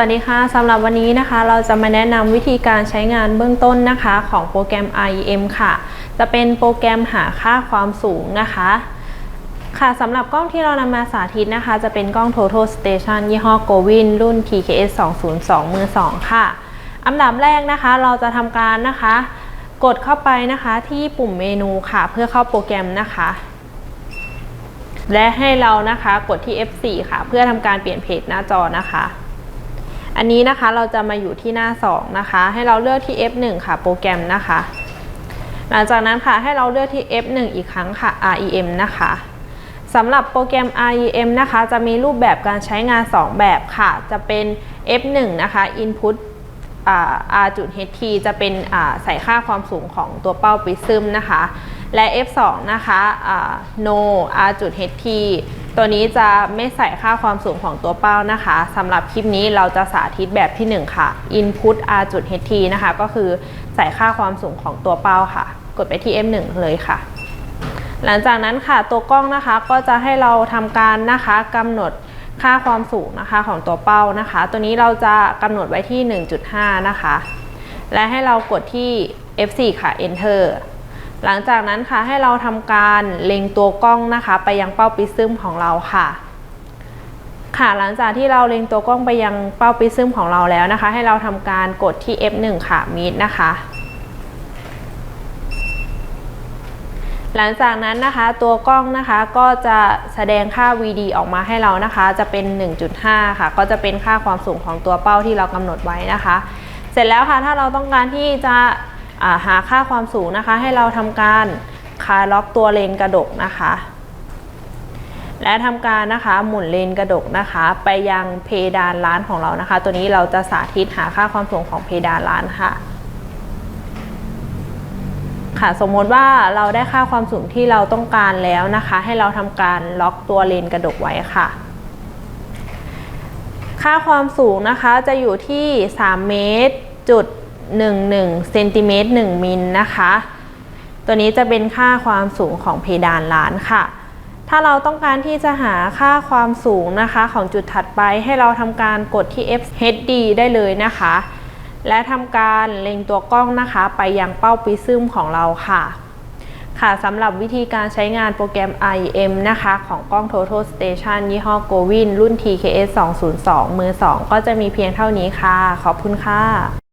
วัสดีค่ะสำหรับวันนี้นะคะ เราจะมาแนะนำวิธีการใช้งานเบื้องต้นนะคะ ของโปรแกรม IEM ค่ะ จะเป็นโปรแกรมหาค่าความสูงนะคะ ค่ะสำหรับกล้องที่เรานำมาสาธิตนะคะ จะเป็นกล้อง Total Station ยี่ห้อ Govin รุ่น TKS 202มือ2ค่ะ อันดับแรกนะคะ เราจะทำการนะคะ กดเข้าไปนะคะที่ปุ่มเมนูค่ะ เพื่อเข้าโปรแกรมนะคะ และให้เรานะคะกดที่ F4 ค่ะ เพื่อทำการเปลี่ยนเพจหน้าจอนะคะ อันนี้นะคะเราจะมาอยู่ที่หน้า 2 นะคะ ให้เราเลือกที่ F1 ค่ะ โปรแกรมนะคะ หลังจากนั้นค่ะให้เราเลือกที่ F1 อีกครั้งค่ะ REM นะคะสำหรับโปรแกรม REM นะคะ จะมีรูปแบบการใช้งาน 2 แบบค่ะ จะเป็น F1 นะคะ Input R.HT จะเป็นใส่ค่าความสูงของตัวเป้า Prism นะคะ และ F2 นะคะ No R.HT ตัวนี้จะไม่ใส่ค่าความสูงของตัวเป้านะคะสำหรับคลิปนี้เราจะสาธิตแบบที่ 1 ค่ะ Input R.HT นะคะ ก็คือใส่ค่าความสูงของตัวเป้าค่ะ กดไปที่ F1 เลยค่ะ หลังจากนั้นค่ะตัวกล้องนะคะก็จะให้เราทำการนะคะกำหนดค่าความสูงนะคะของตัวเป้านะคะ ตัวนี้เราจะกำหนดไว้ที่ 1.5 นะคะ และให้เรากดที่ F4 ค่ะ Enter หลังจากนั้นค่ะให้เราทำการเล็งตัวกล้องนะคะ ไปยังเป้าปิซึมของเราค่ะค่ะหลังจากที่เราเล็งตัวกล้องไปยังเป้าปิซึมของเราแล้วนะคะ ให้เราทำการกดที่ F1 ค่ะ Meet นะคะ หลังจากนั้นนะคะตัวกล้องนะคะก็จะแสดงค่า VD ออกมาให้เรานะคะ จะเป็น 1.5 ค่ะ ก็จะเป็นค่าความสูงของตัวเป้าที่เรากำหนดไว้นะคะ เสร็จแล้วค่ะถ้าเราต้องการที่จะ หาค่าความสูงนะคะ ให้เราทำการคลายล็อกตัวเลนกระดกนะคะ และทำการนะคะหมุนเลนกระดกนะคะ ไปยังเพดานล้านของเรานะคะ ตัวนี้เราจะสาธิตหาค่าความสูงของเพดานล้านค่ะค่ะสมมติว่าเราได้ค่าความสูงที่เราต้องการแล้วนะคะ ให้เราทำการล็อกตัวเลนกระดกไว้ค่ะ ค่าความสูงนะคะจะอยู่ที่ 3 เมตรจุด 11เซนติเมตร1มิลนะคะ ตัวนี้จะเป็นค่าความสูงของเพดานล้านค่ะ ถ้าเราต้องการที่จะหาค่าความสูงนะคะ ของจุดถัดไปให้เราทำการกดที่ FHD ได้เลยนะคะ และทำการเล็งตัวกล้องนะคะ ไปยังเป้าปิซึมของเราค่ะค่ะสำหรับวิธีการใช้งานโปรแกรม IM นะคะ ของกล้อง Total Station ยี่ห้อ Govin รุ่น TKS 202 มือ 2 ก็จะมีเพียงเท่านี้ค่ะ ขอบคุณค่ะ